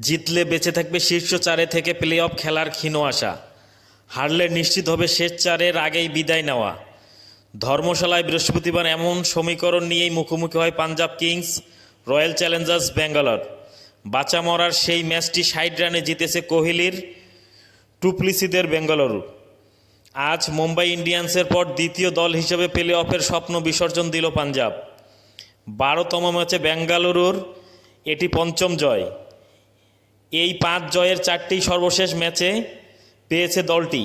জিতলে বেঁচে থাকবে শীর্ষ চারে থেকে প্লে অফ খেলার ক্ষীণ আশা। হারলে নিশ্চিত হবে শেষ চারের আগেই বিদায় নেওয়া। ধর্মশালায় বৃহস্পতিবার এমন সমীকরণ নিয়েই মুখোমুখি হয় Punjab Kings, Royal Challengers, Bangalore. বাঁচা মরার সেই ম্যাচটি ষাট রানে জিতেছে কোহলির টুপ্লিসিদের বেঙ্গালুরু আজ মুম্বাই ইন্ডিয়ান্সের পর দ্বিতীয় দল হিসেবে প্লে অফের স্বপ্ন বিসর্জন দিল পাঞ্জাব। বারোতম ম্যাচে বেঙ্গালুরুর এটি পঞ্চম জয়। এই পাঁচ জয়ের চারটি সর্বশেষ ম্যাচে পেয়েছে দলটি।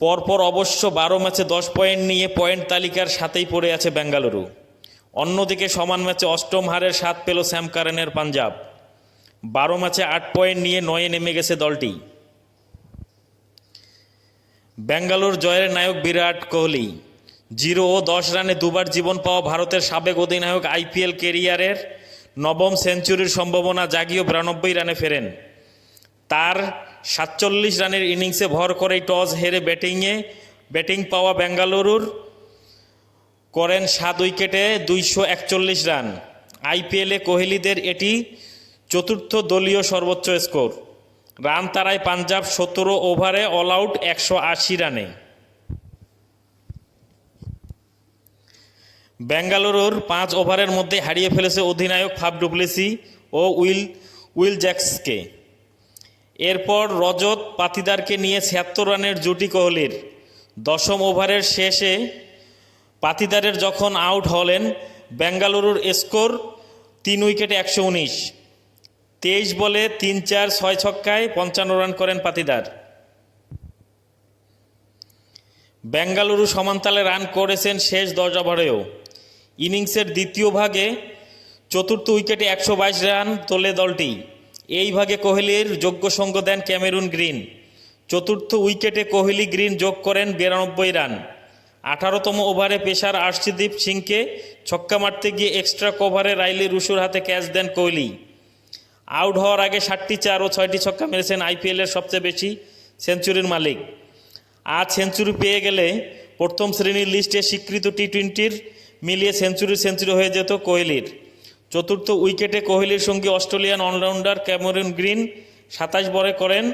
পরপর অবশ্য বারো ম্যাচে দশ পয়েন্ট নিয়ে পয়েন্ট তালিকার সাথেই পড়ে আছে বেঙ্গালুরু। অন্যদিকে সমান ম্যাচে অষ্টম হারের স্বাদ পেল স্যাম কারেনের পাঞ্জাব। বারো ম্যাচে আট পয়েন্ট নিয়ে নয়ে নেমে গেছে দলটি। বেঙ্গালুর জয়ের নায়ক বিরাট কোহলি। জিরো ও দশ রানে দুবার জীবন পাওয়া ভারতের সাবেক অধিনায়ক আইপিএল কেরিয়ারের নবম সেঞ্চুরির সম্ভাবনা জাগিয়ে বিরানব্বই রানে ফেরেন। তার সাতচল্লিশ রানের ইনিংসে ভর করেই টস হেরে ব্যাটিংয়ে, ব্যাটিং পাওয়া বেঙ্গালুরুর করেন সাত উইকেটে দুইশো একচল্লিশ রান। আইপিএলে কোহলিদের এটি চতুর্থ দলীয় সর্বোচ্চ স্কোর। রান তারায় পাঞ্জাব সতেরো ওভারে অল আউট একশো আশি রানে। বেঙ্গালুরুর পাঁচ ওভারের মধ্যে হারিয়ে ফেলেছে অধিনায়ক ফাব ডুপ্লেসি ও উইল উইল জ্যাক্সকে। এরপর রজত পাতিদারকে নিয়ে ছিয়াত্তর রানের জুটি কোহলির। দশম ওভারের শেষে পাতিদারের যখন আউট হলেন, বেঙ্গালুরুর স্কোর তিন উইকেটে একশো উনিশ। তেইশ বলে তিন চার, ছয় ছক্কায় পঞ্চান্ন রান করেন পাতিদার। বেঙ্গালুরু সমান্তালে রান করেছেন শেষ দশ ওভারেও। ইনিংসের দ্বিতীয় ভাগে চতুর্থ উইকেটে একশো বাইশ রান তোলে দলটি। এই ভাগে কোহলির যোগ্য সঙ্গ দেন ক্যামেরুন গ্রিন। চতুর্থ উইকেটে কোহলি গ্রিন যোগ করেন বিরানব্বই রান। আঠারোতম ওভারে পেশার আর্শদীপ সিংকে ছক্কা মারতে গিয়ে এক্সট্রা কভারে রাইলি রুশুর হাতে ক্যাচ দেন কোহলি। আউট হওয়ার আগে ষাটটি চার ও ছয়টি ছক্কা মেরেছেন আইপিএলের সবচেয়ে বেশি সেঞ্চুরির মালিক। আজ সেঞ্চুরি পেয়ে গেলে প্রথম শ্রেণির লিস্টে স্বীকৃত টি টোয়েন্টির মিলিয়ে সেঞ্চুরি সেঞ্চুরি হয়ে যেত কোহলির। চতুর্থ উইকেটে কোহলির সঙ্গে অস্ট্রেলিয়ান অলরাউন্ডার ক্যামেরুন গ্রিন সাতাশ বলে করেন,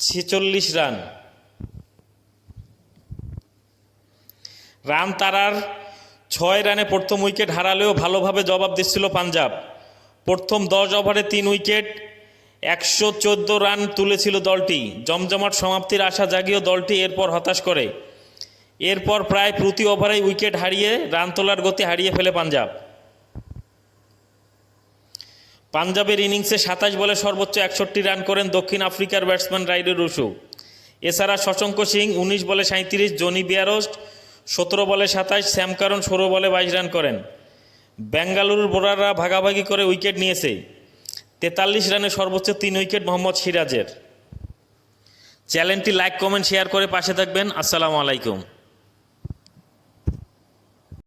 ছেচল্লিশ রান। রান তারার ছয় রানে প্রথম উইকেট হারালেও ভালোভাবে জবাব দিচ্ছিল পাঞ্জাব। প্রথম দশ ওভারে তিন উইকেট, একশো চোদ্দ রান তুলেছিল দলটি। জমজমাট সমাপ্তির আশা জাগিয়েও দলটি এরপর হতাশ করে। এরপর প্রায় প্রতি ওভারেই উইকেট হারিয়ে রান তোলার গতি হারিয়ে ফেলে পাঞ্জাব। পাঞ্জাবের ইনিংসে সাতাশ বলে সর্বোচ্চ একষট্টি রান করেন দক্ষিণ আফ্রিকার ব্যাটসম্যান রাইডে রুশু। এছাড়া শশঙ্ক সিং উনিশ বলে সাঁত্রিশ জনি বিয়ারোস্ট সতেরো বলে সাতাশ শ্যামকারণ ষোলো বলে বাইশ রান করেন। বেঙ্গালুরুর বোলাররা ভাগাভাগি করে উইকেট নিয়েছে। তেতাল্লিশ রানে সর্বোচ্চ তিন উইকেট মোহাম্মদ সিরাজের। চ্যানেলটি লাইক, কমেন্ট, শেয়ার করে পাশে থাকবেন। আসসালামু আলাইকুম।